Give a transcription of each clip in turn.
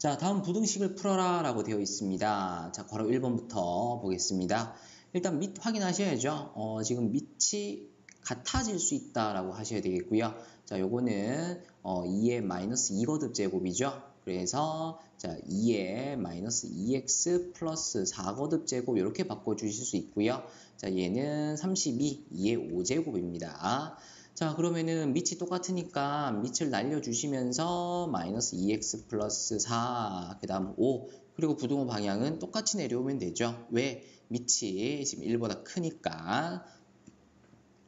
자, 다음 부등식을 풀어라 라고 되어 있습니다. 자, 괄호 1번부터 보겠습니다. 일단 밑 확인하셔야죠. 어, 지금 밑이 같아질 수 있다라고 하셔야 되겠고요. 자, 요거는 어, 2의 마이너스 2거듭 제곱이죠. 그래서 자 2의 마이너스 2x 플러스 4거듭 제곱 이렇게 바꿔주실 수 있고요. 자 얘는 32, 2의 5제곱입니다. 자 그러면은 밑이 똑같으니까 밑을 날려주시면서 마이너스 2x 플러스 4, 그 다음 5 그리고 부등호 방향은 똑같이 내려오면 되죠. 왜? 밑이 지금 1보다 크니까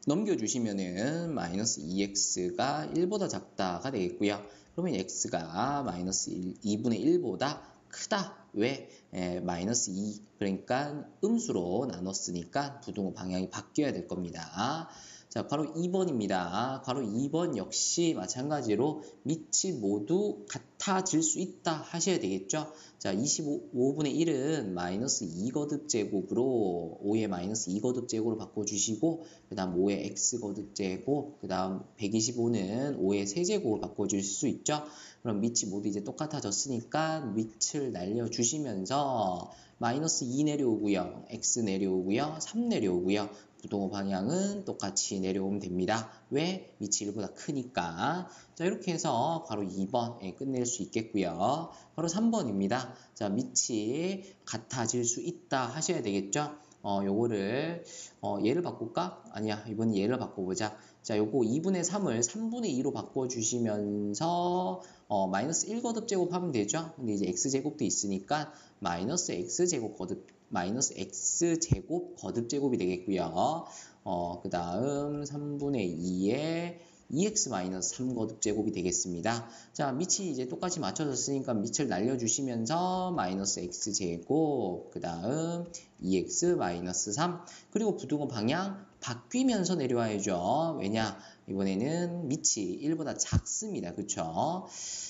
넘겨주시면은 마이너스 2x가 1보다 작다가 되겠고요. 그러면 x가 마이너스 1, 2분의 1보다 크다. 왜? 에, 마이너스 2. 그러니까 음수로 나눴으니까 부등호 방향이 바뀌어야 될 겁니다. 자, 바로 2번입니다. 바로 2번 역시 마찬가지로 밑이 모두 같아질 수 있다 하셔야 되겠죠. 자, 25분의 1은 마이너스 2거듭 제곱으로 5의 마이너스 2거듭 제곱으로 바꿔주시고 그 다음 5의 x거듭 제곱 그 다음 125는 5의 세제곱으로 바꿔주실 수 있죠. 그럼 밑이 모두 이제 똑같아졌으니까 밑을 날려주시면서 마이너스 2 내려오고요. x 내려오고요. 3 내려오고요. 부동호 방향은 똑같이 내려오면 됩니다. 왜? 밑이 1보다 크니까. 자, 이렇게 해서 바로 2번 끝낼 수 있겠고요. 바로 3번입니다. 자, 밑이 같아질 수 있다 하셔야 되겠죠? 어, 요거를, 어, 얘를 바꿀까? 아니야, 이번 얘를 바꿔보자. 자, 요거 2분의 3을 3분의 2로 바꿔주시면서, 어, 마이너스 1 거듭 제곱하면 되죠? 근데 이제 x제곱도 있으니까, 마이너스 x제곱 거듭 마이너스 x제곱 거듭제곱이 되겠고요. 어, 그 다음 3분의 2에 2x 마이너스 3 거듭제곱이 되겠습니다. 자, 밑이 이제 똑같이 맞춰졌으니까 밑을 날려주시면서 마이너스 x제곱, 그 다음 2x 마이너스 3, 그리고 부등호 방향 바뀌면서 내려와야죠. 왜냐? 이번에는 밑이 1보다 작습니다. 그쵸?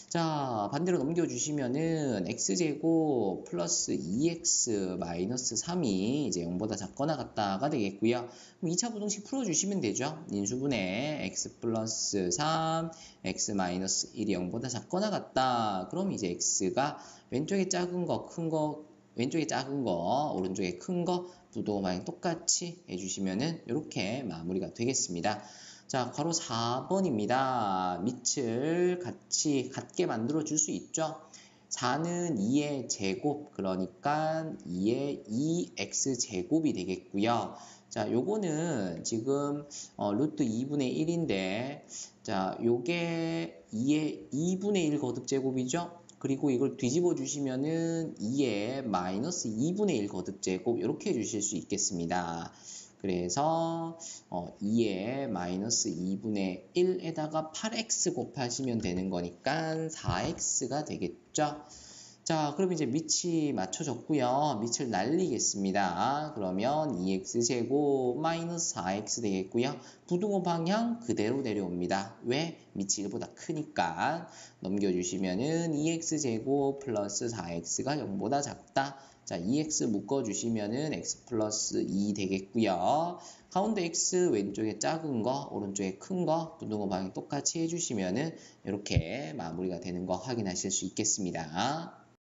자, 반대로 넘겨주시면은 x제곱 플러스 2x 마이너스 3이 이제 0보다 작거나 같다가 되겠고요. 그럼 2차 부등식 풀어주시면 되죠. 인수분해 x 플러스 3, x 마이너스 1이 0보다 작거나 같다. 그럼 이제 x가 왼쪽에 작은 거, 큰 거, 왼쪽에 작은 거, 오른쪽에 큰 거, 부도 방향 똑같이 해주시면은 이렇게 마무리가 되겠습니다. 자, 괄호 4번입니다. 밑을 같이 같게 만들어 줄 수 있죠. 4는 2의 제곱, 그러니까 2의 2x 제곱이 되겠고요. 자, 요거는 지금 어, 루트 2분의 1인데, 자, 요게 2의 2분의 1 거듭 제곱이죠. 그리고 이걸 뒤집어 주시면은 2의 마이너스 2분의 1 거듭 제곱 이렇게 해주실 수 있겠습니다. 그래서 어, 2에 마이너스 2분의 1에다가 8x 곱하시면 되는 거니까 4x가 되겠죠. 자, 그럼 이제 밑이 맞춰졌고요. 밑을 날리겠습니다. 그러면 2x제곱 마이너스 4x 되겠고요. 부등호 방향 그대로 내려옵니다. 왜? 1보다 크니까. 넘겨주시면은 2x제곱 플러스 4x가 0보다 작다. 자, 2x 묶어주시면은 x 플러스 2 되겠고요. 가운데 x 왼쪽에 작은 거, 오른쪽에 큰 거, 분동호 방향 똑같이 해주시면은 이렇게 마무리가 되는 거 확인하실 수 있겠습니다.